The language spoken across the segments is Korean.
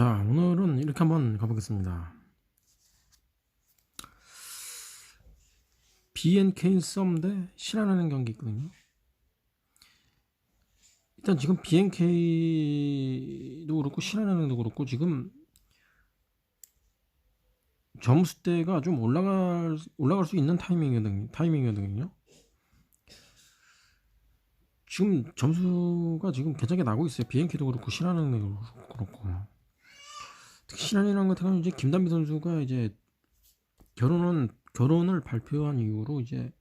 자, 오늘은 이렇게 한번 가보겠습니다. BNK 썸대 신한은행 경기 있거든요. 일단 지금 BNK도 그렇고 신한은행도 그렇고 지금 점수대가 좀 올라갈 올라갈 수 있는 타이밍이거든요. 타이밍이거든요. 지금 점수가 지금 괜찮게 나고 있어요. BNK도 그렇고 신한은행도 그렇고. 신한이라는 같은 경우는 이제 김단비 선수가 이제 결혼은 결혼을 발표한 이후로 이제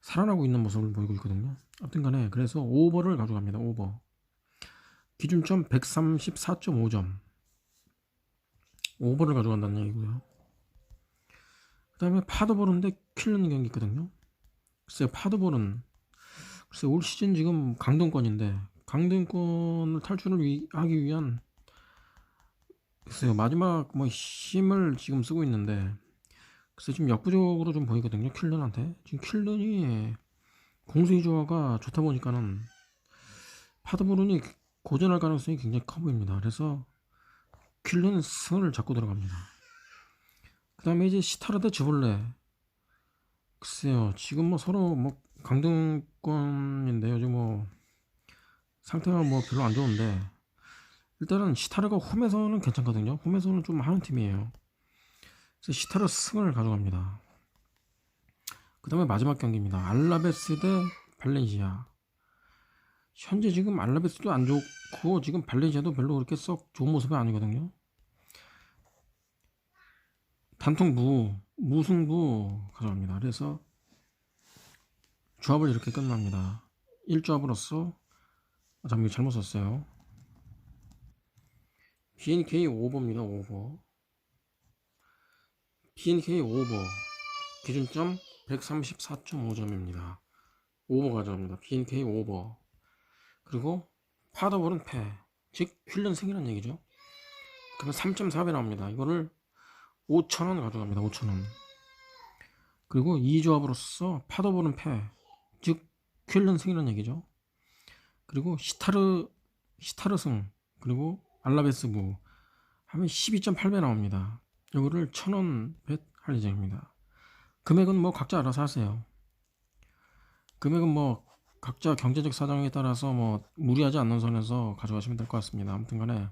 살아나고 있는 모습을 보이고 있거든요. 아무튼간에 그래서 오버를 가져갑니다. 오버 기준점 134.5점 오버를 가져간다는 얘기고요. 그 다음에 파도볼인데 킬르는 경기 있거든요. 글쎄 파도볼은 글쎄 올 시즌 지금 강등권인데 강등권을 탈출을 위, 하기 위한 글쎄요 마지막 뭐 힘을 지금 쓰고 있는데 글쎄 좀 역부족으로 좀 보이거든요 킬른한테. 지금 킬른이 공수위 조화가 좋다 보니까는 파드브룬이 고전할 가능성이 굉장히 커 보입니다. 그래서 킬른 승을 잡고 들어갑니다. 그 다음에 이제 시타르드 즈볼레. 글쎄요 지금 뭐 서로 뭐 강등권인데 요즘 뭐 상태가 뭐 별로 안 좋은데 일단은 시타르가 홈에서는 괜찮거든요. 홈에서는 좀 하는 팀이에요. 그래서 시타르 승을 가져갑니다. 그 다음에 마지막 경기입니다. 알라베스 대 발렌시아. 현재 지금 알라베스도 안 좋고 지금 발렌시아도 별로 그렇게 썩 좋은 모습이 아니거든요. 단통 무, 무승부 가져갑니다. 그래서 조합을 이렇게 끝납니다. 1조합으로서 아, 잠깐 잘못 썼어요. BNK 오버입니다. 오버. BNK 오버. 기준점 134.5점입니다. 오버 가져갑니다. BNK 오버. 그리고 파더볼은 패. 즉 휠런생이라는 얘기죠. 그러면 3.4배 나옵니다. 이거를 5천원 가져갑니다. 5천원. 그리고 이 조합으로서 파더볼은 패. 즉 휠런생이라는 얘기죠. 그리고 시타르 시타르 승 그리고 알라베스부 하면 12.8배 나옵니다. 이거를 1000원 뱃할 예정입니다. 금액은 뭐 각자 알아서 하세요. 금액은 뭐 각자 경제적 사정에 따라서 뭐 무리하지 않는 선에서 가져가시면 될 것 같습니다. 아무튼 간에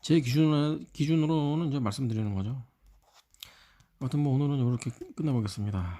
제 기준으로, 기준으로는 이제 말씀드리는 거죠. 아무튼 뭐 오늘은 이렇게 끝내보겠습니다.